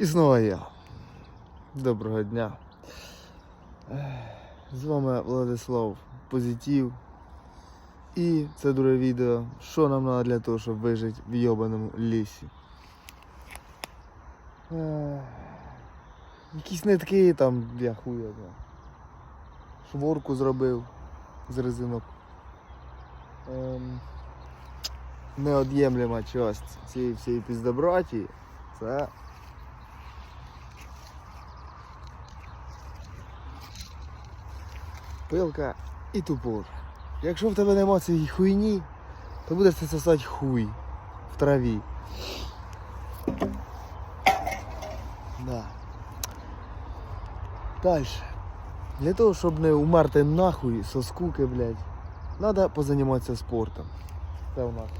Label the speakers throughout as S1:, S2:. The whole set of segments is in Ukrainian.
S1: І знову я. Доброго дня. З вами Владислав Позитив. І це друге відео. Що нам треба для того, щоб вижити в йобаному лісі. Ех, Якісь нитки там, я хуя. Шворку зробив з резинок. Ем, неод'ємлема часть цієї всієї піздобраті це пилка і тупор. Якщо в тебе нема цієї хуйні, то будеш ти сосати хуй в траві. Да. Далі. Для того, щоб не умерти нахуй со скуки, блядь, треба позаніматися спортом. Це у нас.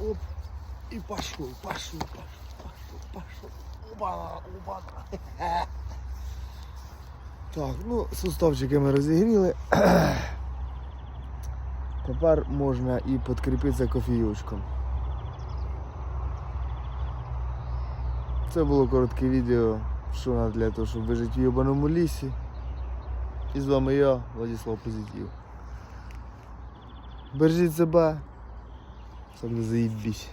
S1: Оп. І пошел, пошел, пошел, пошел, пошел. Опа, опа. Так, ну, суставчики ми розігріли. Тепер можна і підкріпитися кофійочком. Це було коротке відео, що треба для того, щоб вижити в йобаному лісі. І з вами я, Владислав Позитив. Бережіть себе. Все буде заїбісь.